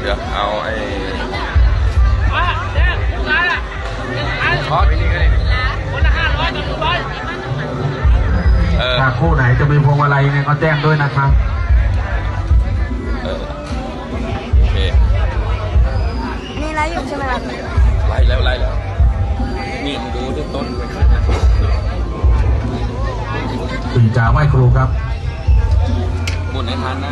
เดี๋ยวเอาไอ้ว่าเจ๊ผู้งานอะอันคอสนี่ก็ได้คนละห้าร้อยต่อหนึ่งใบเออถ้าคู่ไหนจะมีพวงมาลัยยังไงก็แจ้งด้วยนะครับ เออโอเคนี่ไลฟ์อยู่ใช่ไหมครับไล่แล้วไล่แล้วนี่มึงดูที่ต้นถึงจะไหว้ครูครับหมุนให้ทันนะ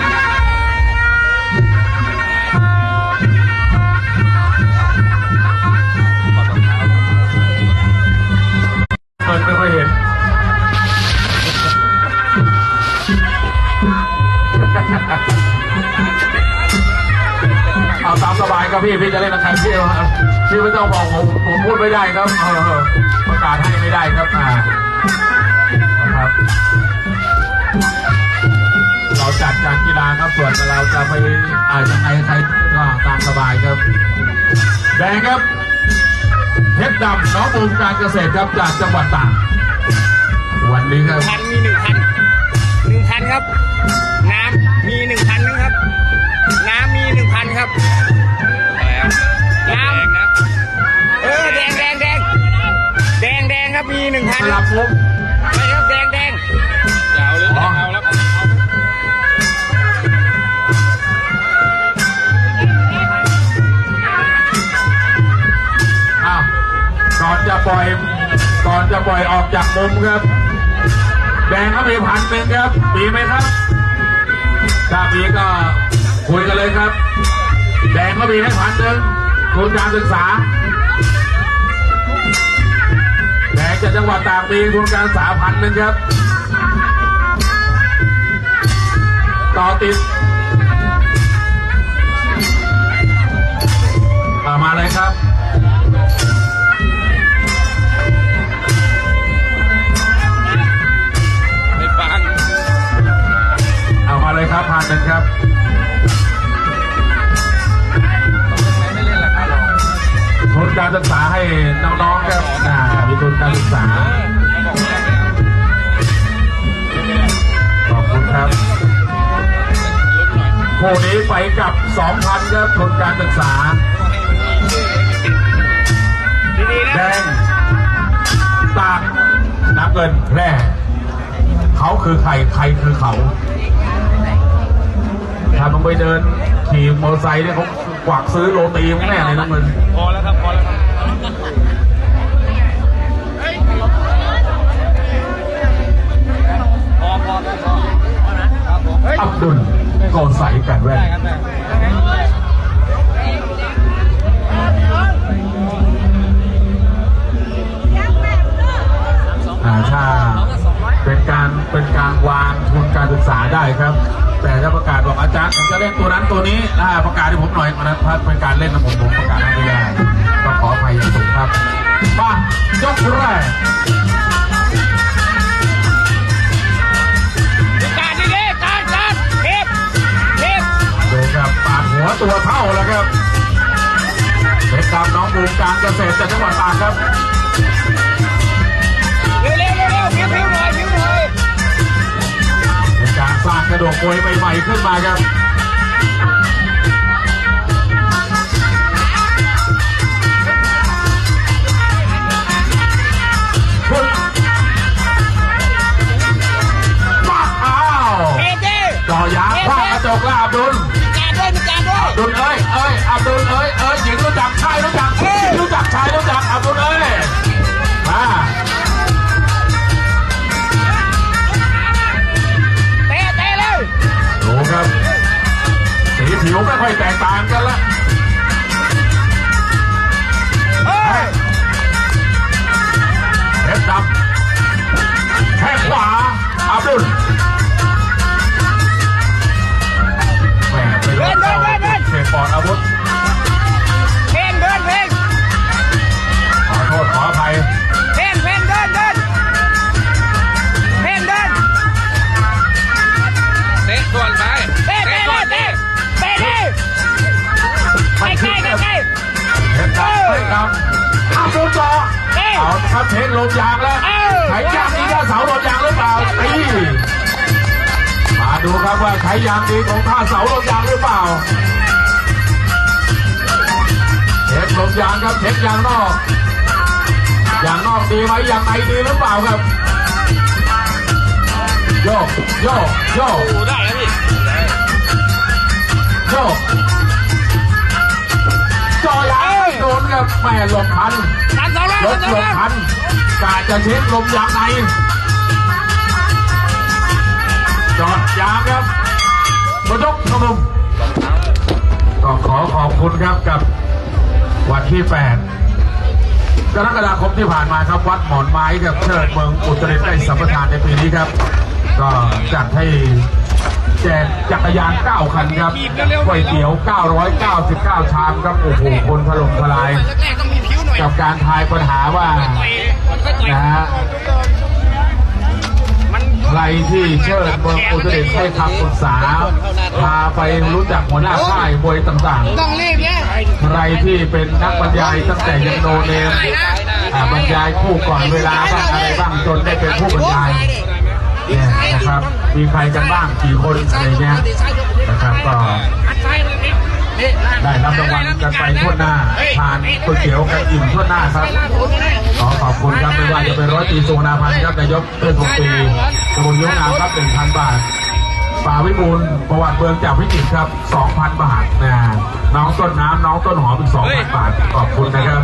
เอาพี่ไม่ต้องบอกผมผมพูดไม่ได้ครับเออประกาศให้ไม่ได้ครับอ่านะครับเราจัดการกีฬาครับส่วนเราจะไปอาจจะใครใครก็ตามสบายครับ แดงครับเพชรดำน้องบูมการเกษตรครับจากจังหวัดตากวันนี้ครับพันมีหนึ่งพันหนึ่งพันครับ น้ำมีหนึ่งพันนะครับ น้ำมีหนึ่งพันครับ ครับ มีหนึ่งพันสคลัรับบมุมไปครับแดงแดงจะเอาหรือไม่เอาแล้วเอาอ้าวก่อนจะปล่อย ก่อนจะปล่อยออกจากมุมครับ แดงก็มีพันหนึ่งครับ มีไหมครับ ถ้ามีก็คุยกันเลยครับ แดงก็มีให้พันหนึ่งทุนการศึกษา จากจังหวัดต่างมีทุนการสาพันหนึ่งครับ ต่อติด ษา ขอบคุณครับคู่นี้ไปกับ 2,000ครับทุนการศึกษาดีๆแดนะงตากน้ำเงินแพร่เขาคือใคร ใครคือเขา ถ้ามึงไปเดินขี่มอเตอร์ไซค์เนี่ยเขากวักซื้อโรตีมึงแน่เลยน้ำเงิน พอแล้วครับ พอแล้วครับ อับดุลโกใสกันแว่นได้ครับได้อ่าถ้าเป็นการเป็นการวางทุนการศึกษาได้ครับ แต่ถ้าประกาศบอกอาจารย์ผมจะเล่นตัวนั้นตัวนี้อ่าประกาศให้ผมหน่อยวันนั้นเป็นการเล่นนะผมผมประกาศให้ไม่ได้ก็ขออภัยอย่างสูงครับมายกแรก หัวตัวเท่าแล้วครับเป็นตามน้องบูมการเกษตรจากจังหวัดตากครับเร็วเร็วเร็วเร็วพิ้วพิ้วหน่อยพิ้วหน่อยเป็นการสร้างกระโดดมวยใหม่ๆขึ้นมาครับพึ่งปักอ้าวเทปดิจ่อยางคว้างกระจกแล้วอับดุลการ ด้วยมีการด้วยอับดุลเอ้ยเอ้ยอับดุลเอ้ยเอ้ยหญิงรู้จักชายรู้จักหญิงรู้จักชายรู้จัก ลงยางแล้วเอ้ยใช้ยางนี้ก็เสาลงยางหรือเปล่าตีมาดูครับว่าใช้ยางดีของท่าเสาลงยางหรือเปล่ายางครับเช็คยางนอกยางนอกดีไหมยางในดีหรือเปล่าครับโยกโยกโยกดูได้แล้วพี่โยกจอยางไม่โดนครับแม่หลบทันตันสองแล้ว รตัถนสอหลงบแล้วทันกาจะเช็คลมยางในจอดยางครับมายกขมุมก็ขอขอบคุณครับกับวันที่8กรกฎาคมที่ผ่านมาครับวัดหมอนไม้กับเชิดเมืองอุตรดิตถ์ได้สัมปทานในปีนี้ครับ ก็จัดให้แจกจักรยาน 9 คันครับก๋วยเตี๋ยว 999 ชามครับ โอ้โห คนถล่มทลาย กๆต้องมีผิวหน่อยกับการทายปัญหาว่าต่อยมันค่อยต่อยนะฮะมันใครที่เชิดเมืองอุตรดิตถ์ให้คำปรึกษา พาไปรู้จักหัวหน้าค่ายมวยต่างๆ ต้องรีบเนี่ยใครที่เป็นนักบรรยายตั้งแต่ยังโนเนมอ่าบรรยายคู่ก่อนเวลาบ้างอะไรบ้างจนได้เป็นผู้บรรยายเนี่ยนะครับ มีใครกันบ้างกี่คนอะไรเงี้ยนะครับก็ ได้รับรางวัลกันไปทั่วหน้าทานก๋วยเตี๋ยวกันอิ่มทั่วหน้าครับขอขอบคุณครับไม่ว่าจะเป็นร้อยตรีสุวรรณพันธ์ครับนายกเทศมนตรีตำบลยงนามครับหนึ่งพันบาทป่าวิบูลย์ประวัติเมืองจากวิจิตรครับสองพันบาทนะน้องต้นน้ำน้องต้นหอมอีกสองพันบาทขอบคุณนะครับ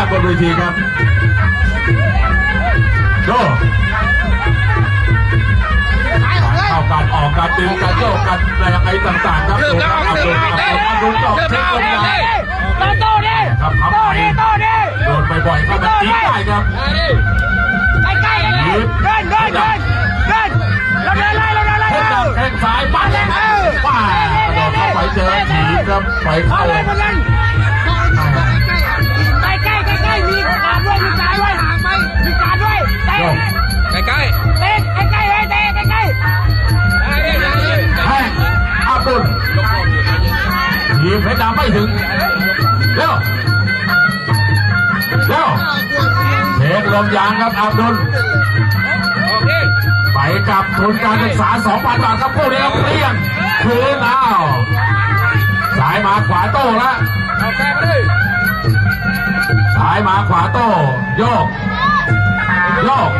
าบนเวทีครับโดเข้ากันออกกันดึงกันโยกกันอะไรต่างๆครับเริ่มแล้วอับเริ่มแล้วอับดุลอับดุลตอกเริ่มเช็คแล้วลมยางโตดิครับพับไปโตดิโดนบ่อยๆก็มันตีได้ครับใกล้ๆเลยเดินเดินเดินเดินเราเดินไล่เราเดินไล่เราแข้งซ้ายปั้นป้ากระโดดเข้าไปเจอถีบครับไปเข้า ทีมเพชรดำไม่ถึงเร็วเร็วเช็คลมยางครับอับดุลโอเคไปกับทุนการศึกษา 2,000 บาทครับคู่นี้ครับเปลี่ยนคืนอ้าวสายมาขวาโต้แล้วเอาแค่ไปเลยสายมาขวาโต้โยกโยก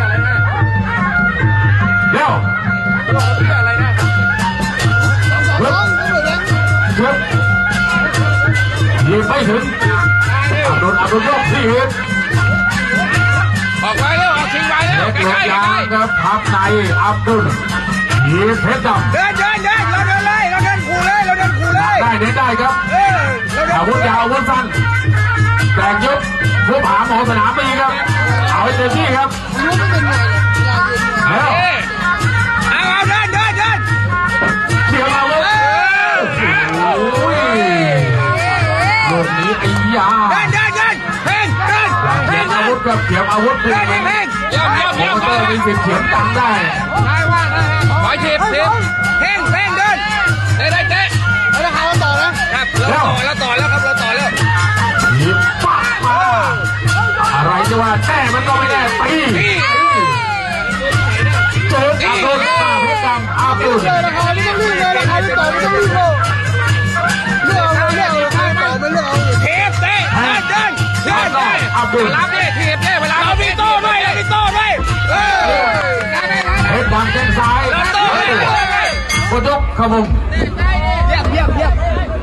เร็ว ยิงไม่ถึงอับดุลอับดุลโยกที่หินออกไปแล้วออกทิ้งไปแล้วเล็กใกลล้งๆยางครับพับในอับดุลยิงเพชรดำเดินเดินเดินเราเดินเลยเราเดินขู่เลยเราเดินขู่เลยได้เน้นได้ครับเออเราเดินอาวุธยาวอาวุธสั้นแตกยุบผู้ผาหมอสนามปีครับเอาให้เต็มที่ครับแล้ว เขียงวเดิอานวุธกับเขียวอาวุธดึเดิงนไปเพ่งเยี่ยมเยี่ยมเยี่ยมโมเตอร์มีสิทธิเขียนตังค์ได้ขอทีบทีบเพ่งเพ่งเดินได้ได้เจ๊แล้วเขาต่อนะครับเราต่อแล้วต่อแล้วครับเราต่อแล้วหยิบปากมาอะไรจะว่าแน่มันก็ไม่แน่ตีเจออาบุลมาเพชรดำอาบุลราคาไม่ต้องรีบเลยราคาไม่ต่อไม่ต้องรีบเลยเลือกเอาเลือกเอาราคาต่อไม่เลือกเอาเทปเตะเดินเดินเดินเดินอาบุลรับ เออเพชรดำแข้งซ้ายเราต่อเลยกดยกขมุมเยียมเยียบเยียบ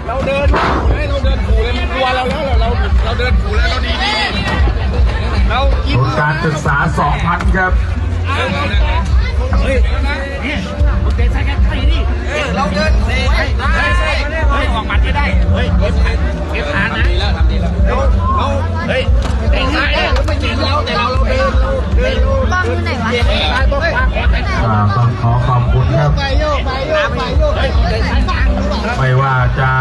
เราเดินเราเดินขู่เลยมันกลัวเราแล้วเราเราเดินขู่แล้วเราดีดีเรากินทุนการศึกษา 2,000 ครับ เราเดินเฮ้ยเฮ้ยเฮ้ยออกหมัดไม่ได้ เฮ้ยเก็บขาเก็บขานะดีแล้วทำดีแล้วเราเราเฮ้ยเตะซ้ายไม่เก่งเราแต่เราเราเดินเราเดินบ้องอยู่ไหนวะเตะซ้ายต้องขวาขวาอ่ต้องขอขอบคุณครับไปโยกไปโยกไปโยกเฮ้ยเตะซ้ายไม่ว่าจะ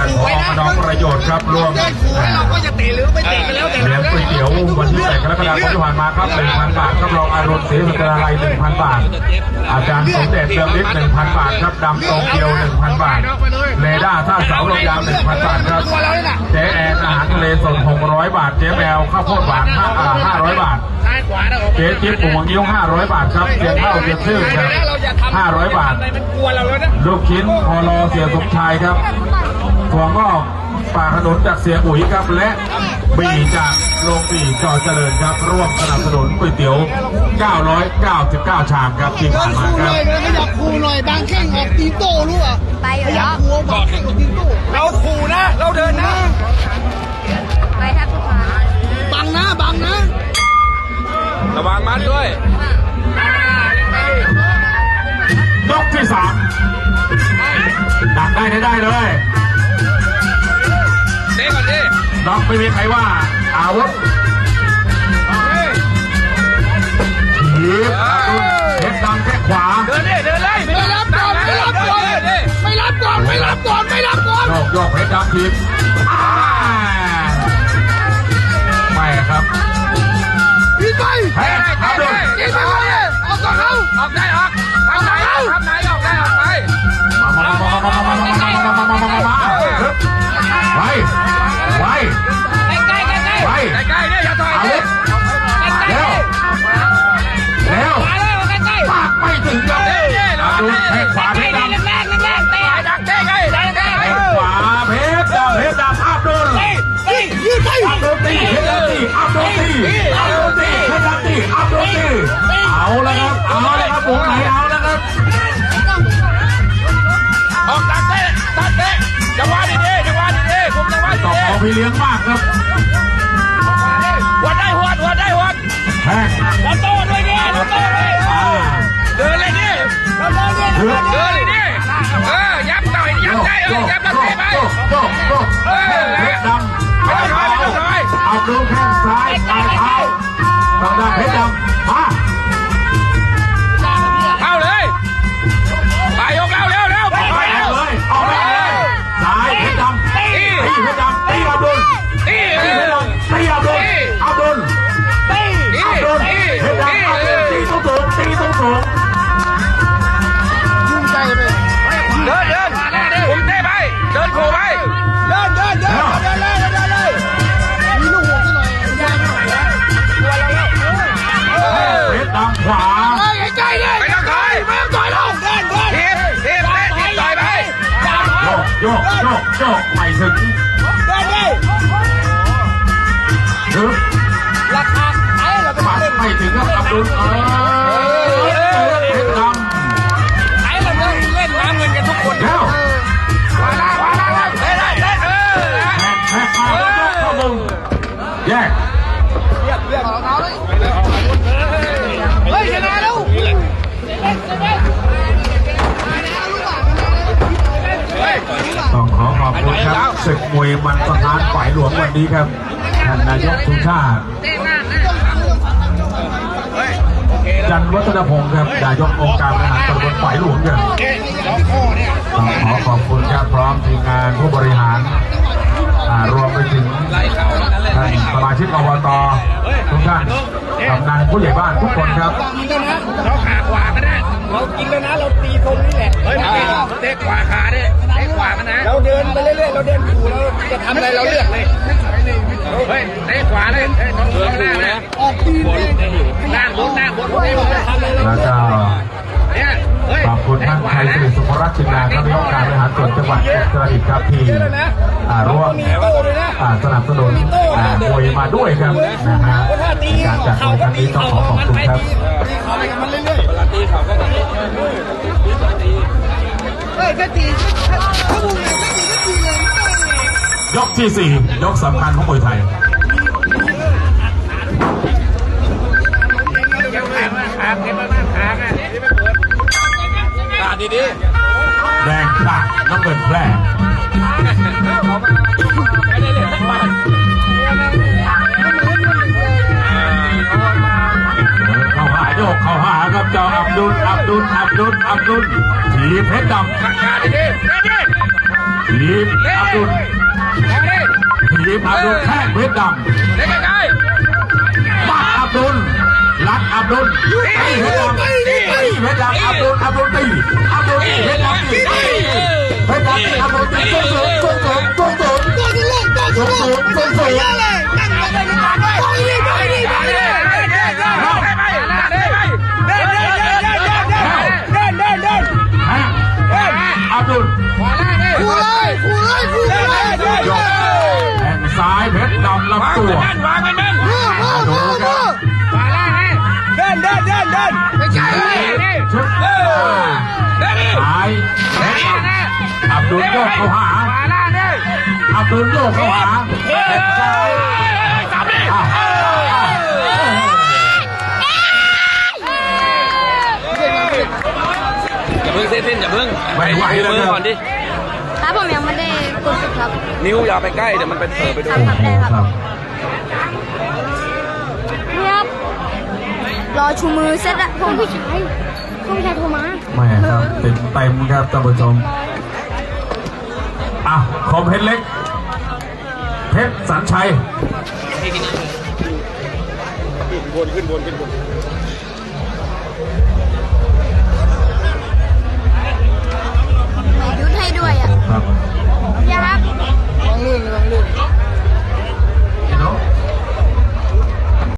ท่านขู่พอไว้มนะนน้องประโยชน์ครับร่วมเดินขู่แล้วเราก็จะเตะหรือไม่เตะกันแล้วแต่เลี้ยงก๋วยเตี๋ยววันที่8กรกฎาคมที่ผ่านมาครับ1,000 บาทครับรองอารมณ์ศรีสุตราลัย1,000 บาท อาจารย์สมเด็จเรืองฤทธิ์1,000 บาทครับดำโตเกียว 1,000 บาทเรดาร์ท่าเสาลมยาว 1,000 บาทครับเจ๊แอนอาหารทะเลสด 600 บาท เจ๊แมวข้าวโพดหวาน5อ่า500 บาทซ้ายขวานะผมเจ๊จิ๊บปูมังยิ้ว500 บาทครับเสียข้าวเสียชื่อครับเราอย่าทำ500 บาทอะไรมันกลัวเราแล้วนะลูกชิ้นพอลอเสียสมชายครับ ถั่วงอกป่าขนุนจากเสียอุ๋ยครับและบีจากโรงบีจอเจริญครับ ร่วมสนับสนุนก๋วยเตี๋ยว 999 ชามครับที่เดิผ่านนมาขู่คหรับน่อยนะขยับขู่หน่อยบางแข้งออกตีนโต้รู้อะไปอขยู่ยัแล้บวขู่บางแข้งออกตีนโต้เราขู่นะ เราเดินนะ ไปทักทุกคนบังนะบังนะ ระวังมันด้วยยกที่สามดักได้ได้ได้เลยเด้ ก่อนดิน็อกไม่มีใครว่า อาวุธถีบเฮ็ดดังแค่ขวา เดินดิเดินเลยไม่รับก่อนไม่รับก่อนไม่รับก่อนไม่รับก่อนไม่รับก่อนโยกโยกเพชรดำทีมอ่าไม่ครับพี่ไปแพ้ครับโดนยิงไปเลยเอาต่อเขาออกได้ออกทำไหนทำไหนออกได้ออกไปมามามามามามามามามามา พี่เลี้ยงมากครับๆหัวได้หัวหัวได้หัวแข้งเราโต้ด้วยดิเราโต้ด้วยอ่าเดินเลยดิเราเดินเลยเดือดเดินเลยดิเออยับหน่อยโยยับกได้เอโยอกยับแล้วโยเตะกไปโยกโยกโยกเพชรดำปลายเท้าเอาดูแข้งซ้ายปลายเท้าต้องได้เพชรดำมาเข้า Rộng. ลวงวันนี้ครับท่านนายกสุชาติจันวัฒนพงศ์ครับนายกองค์การบริหารตำบลฝ่ายหลวงครับขอขอบคุณครับพร้อมทีมงานผู้บริหารรวมไปถึงท่านสมาชิกอบตทุกท่านกำนันผู้ใหญ่บ้านทุกคนครับเราขาขวากันนะ เรากินแล้วนะ เราตีตรงนี้แหละเฮ้ยเตะขวาขาเนี่ยเตะขวากันนะเราเดินไปเรื่อยๆเราเดินขู่เราจะทำอะไรเราเลือกเลยเฮ้ยเตะขวาเลยเตะขวาหน้านะออกตีนเลยหน้าบนหน้าบนไม่บนแล้วก็เนี่ยเฮ้ยขอบคุณท่านไทยสิริสุภรัตน์จินดาครับนายกองค์การบริหารส่วนจังหวัดอุตรดิตถ์ครับที่อ่า ร่วมสนับสนุนมวยมาด้วยครับนะฮะการจัดมวยครั้งนี้ต้องขอขอบคุณครับยกที่สี่ยกสำคัญของมวยไทย ถีบเพชรดำขาดีดีดีถีบอับดุลทีมอับดุลแข้งเพชรดเด็กใกล้ำปัดอับดุลรัดอับดุลตีเพชรดำตีเพชรดำอับดุลอับดุลตีอับดุลตีเพชรดำตีเพชรดำตีอับดุลตีส่งเสริมส่งเสริมส่งเสริมตัวที่เล่นตัวที่เล่นตั เลยคู่เลยคู่เลยยแข้งซ้ายเพชรดำลำตัววางไปแม่นมือมือมือมือขวาล่างให้เดินเดินเดินเดินไม่ใช่ชุดเออเดินดิซ้ายเพชรดำอับดุลโยกเข้าหาวาล่างดิอับดุลโยกเข้าหาเฮ้ยแข้งซ้ายจับดิอะอย่าเพิ่งเส้นอย่าเพิ่งไม่ไหวแล้วมือคก่อนดิ ครับผมยังไม่ได้กดสุดครับ นิ้วอย่าไปใกล้เดี๋ยวมันเป็นเผลอไปโดคนรับครับได้ครับครับ นี่ครับ รอชูมือเสร็จแล้วพวกผู้ชายพวกผู้ชายโทรมาไม่ครับเต็มเต็มครับท่านผู้ชมอะคมเพชรเล็ก เพชรสันชัย ขึ้นบนขึ้นบนขึ้นบน ครับยากลองลื่นลองลื่น